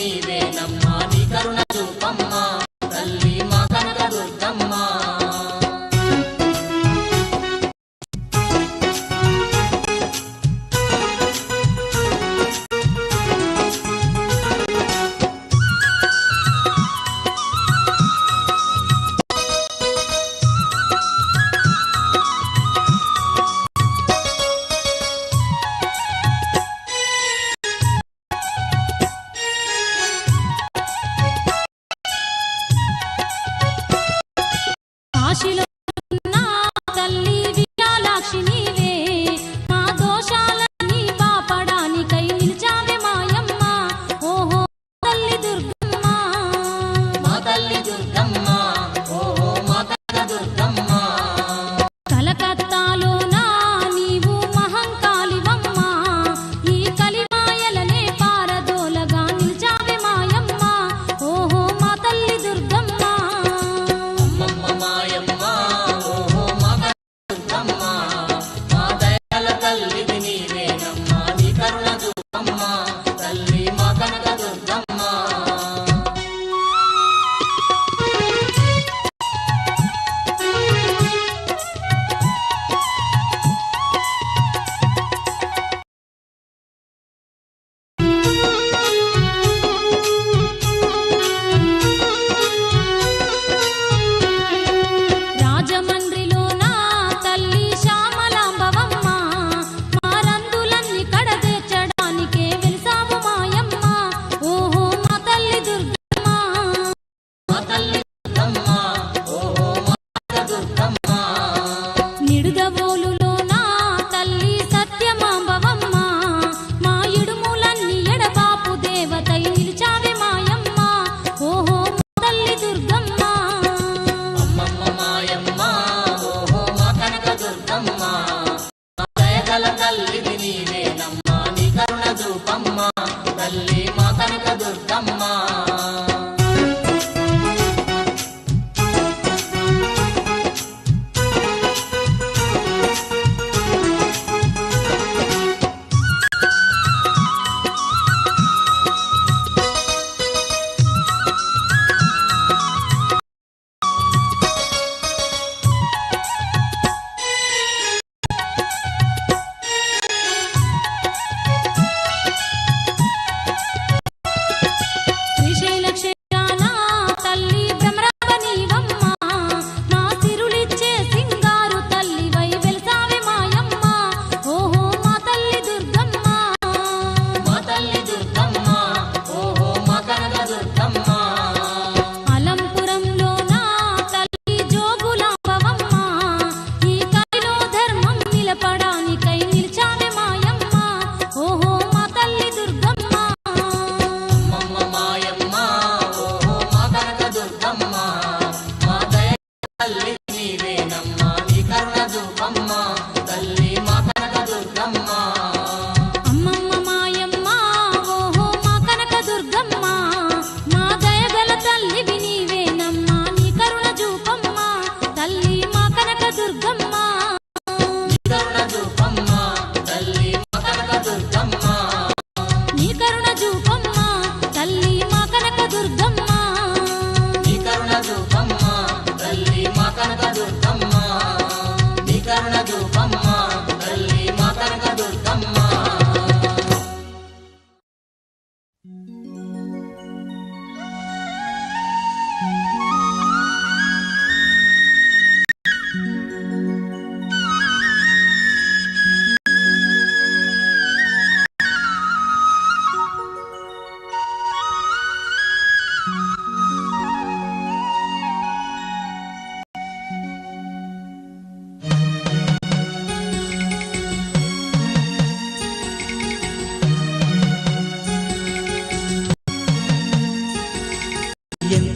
y ¡Así le...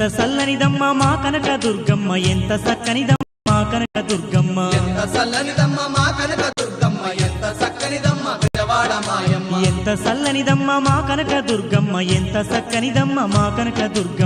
ఎంత సల్లనిదమ్మ మా కనక దుర్గమ్మ. ఎంత సక్కనిదమ్మ మా కనక దుర్గమ్మ. సల్లనిదమ్మ మా కనక దుర్గమ్మ. ఎంత సక్కనిదమ్మ ఎంత సల్లనిదమ్మ మా కనక దుర్గమ్మ. ఎంత సక్కనిదమ్మ మా కనక దుర్గమ్మ.